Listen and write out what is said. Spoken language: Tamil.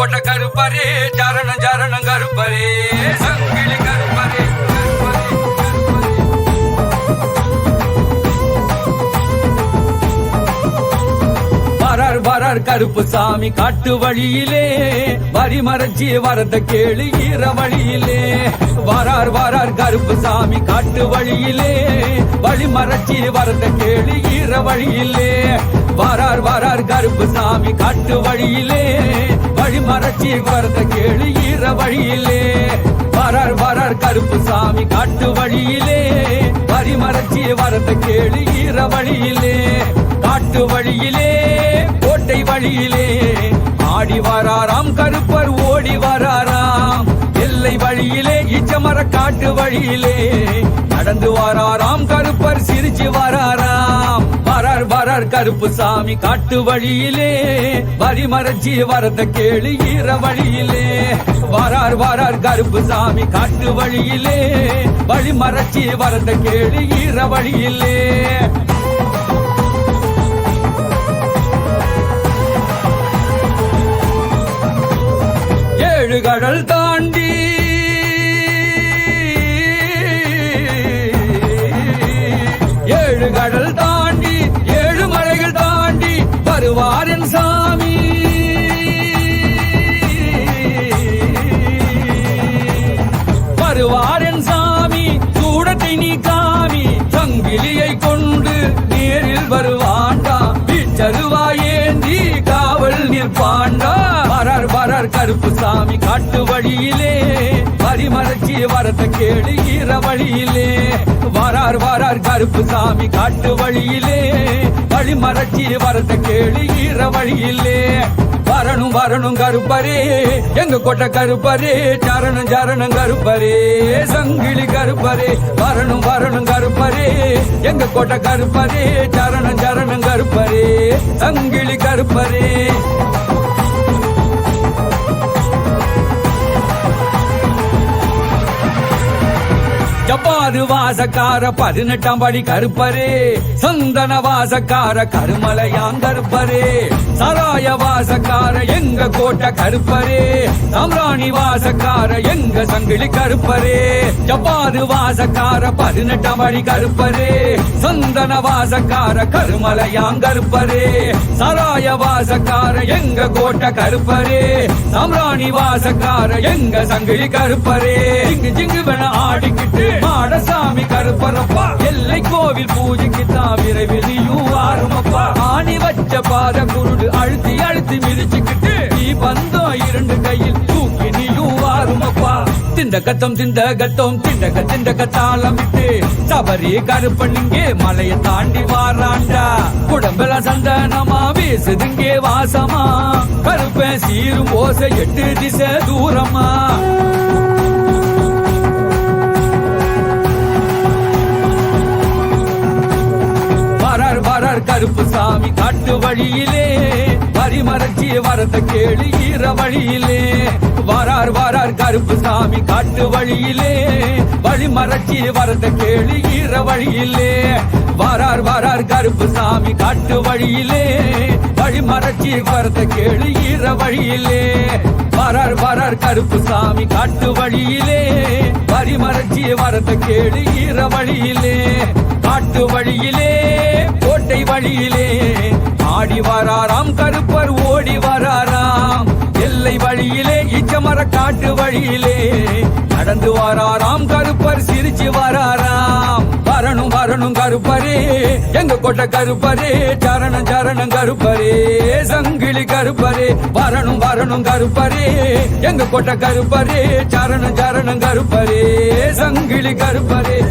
கருப்பரே சரணம் சரணம் கருப்பரே. சங்கிலி கருப்பரே வரார் வரார் கருப்பு சாமி காட்டு வழியிலே. வரி மறைச்சி வரத கேளு ஈர வழியிலே. வரார் வரார் கருப்பு சாமி காட்டு வழியிலே. வழி மறைச்சி வரத கேளு ஈர வழியிலே. வரார் வரார் கருப்பு சாமி காட்டு வழியிலே. மறைச்சி வரத கேளு ஈர வழியிலே. வரார் வரார் கருப்பு சாமி காட்டு வழியிலே. வரி மறைச்சி வரத கேளு ஈர வழியிலே. காட்டு வழியிலே கோட்டை வழியிலே. ஆடி வராராம் கருப்பர் ஓடி வராராம். எல்லை வழியிலே இச்சமர காட்டு வழியிலே. நடந்து வராராம் வரார் கருப்பு சாமி காட்டு வழியிலே வரி வரத கேளு ஈர வழியிலே. வரார் வரார் கருப்பு சாமி காட்டு வழியிலே வழிமறைச்சி வரத கேளு ஈர வழியிலே. ஆண்டா வரர் வரர் கருப்பு சாமி காட்டு வழியிலே. வரிமறைச்சி வரத கேடு ஈர வழியிலே. வரார் வரார் கருப்பு சாமி காட்டு வழியிலே. வழிமறைச்சி வரத கேடு ஈர வழியிலே. வரணும் வரணும் கருப்பரே. எங்க கொட்ட கருப்பரே? சரணம் சரணம் கருப்பரே. சங்கிலி கருப்பரே. வரணும் வரணும் கருப்பரே. எங்க கொட்ட கருப்பரே? சரணம் சரணம் கருப்பரே. சங்கிலி கருப்பரே. ஜப்பாது வாசக்கார பதினெட்டாம் படி கருப்பரே. சந்தன வாசக்கார கருமலையான் கருப்பரே சராய வாசக்கார கோட்டை கருப்பரே சாம்ராணி வாசக்கார எங்க சங்கிலி கருப்பரே. ஜப்பாது வாசக்கார பதினெட்டாம் அடி கருப்பரே. சந்தன வாசக்கார கருமலையாங் கருப்பரே. சராய வாசக்கார எங்க கோட்டை கருப்பரே. சாம்ராணி வாசக்கார எங்க சங்கிலி கருப்பரே. இங்கு ஜிங்கு வேண ஆடிக்கிட்டு மாடசாமி கருப்பரப்பா. எல்லை கோவில் பூஜைக்கு தான் விரைவில் ஆரம்பப்பா ஆணி வச்ச பாத குருடு அழுத்தி அழுத்தி மிதிச்சுக்கிட்டு திண்டகத்தம் திண்டகத்தம் திண்டக திண்டக தாளமிட்டு. தவறி கருப்பண்ணிங்கே மலையை தாண்டி வாராண்டா. குடம்பல சந்தனமா வீசுதுங்கே வாசமா. கருப்பன் சீரும் ஓசை எட்டு திசை தூரமா. வரார் கருப்பு சாமி காட்டு வழியிலே. வரி வரத கேளு ஈர வழியிலே. வரார் வரார் கருப்பு சாமி காட்டு வழியிலே. வழி மறைச்சி வரத கேளு ஈர வழியிலே. வரார் வரார் கருப்பு சாமி காட்டு வழியிலே. வழி மறைச்சி வரத கேளு ஈர வழியிலே. வரார் வரார் கருப்பு சாமி காட்டு வழியிலே. வரி மறைச்சி வரத கேளு ஈர வழியிலே. காட்டு வழியிலே கோட்டை வழியிலே. ஆடி வராராம் கருப்பு இச்சமர காட்டு வழியிலே நடந்து வராராம் கருப்பர் சிரிச்சு வராராம். வரணும் வரணும் கருப்பரே. எங்க கொட்ட கருப்பரே? சரணம் சரணம் கருப்பரே. சங்கிலி கருப்பரே. வரணும் வரணும் கருப்பரே. எங்க கொட்ட கருப்பரே? சரணம் சரணம் கருப்பரே. சங்கிலி கருப்பரே.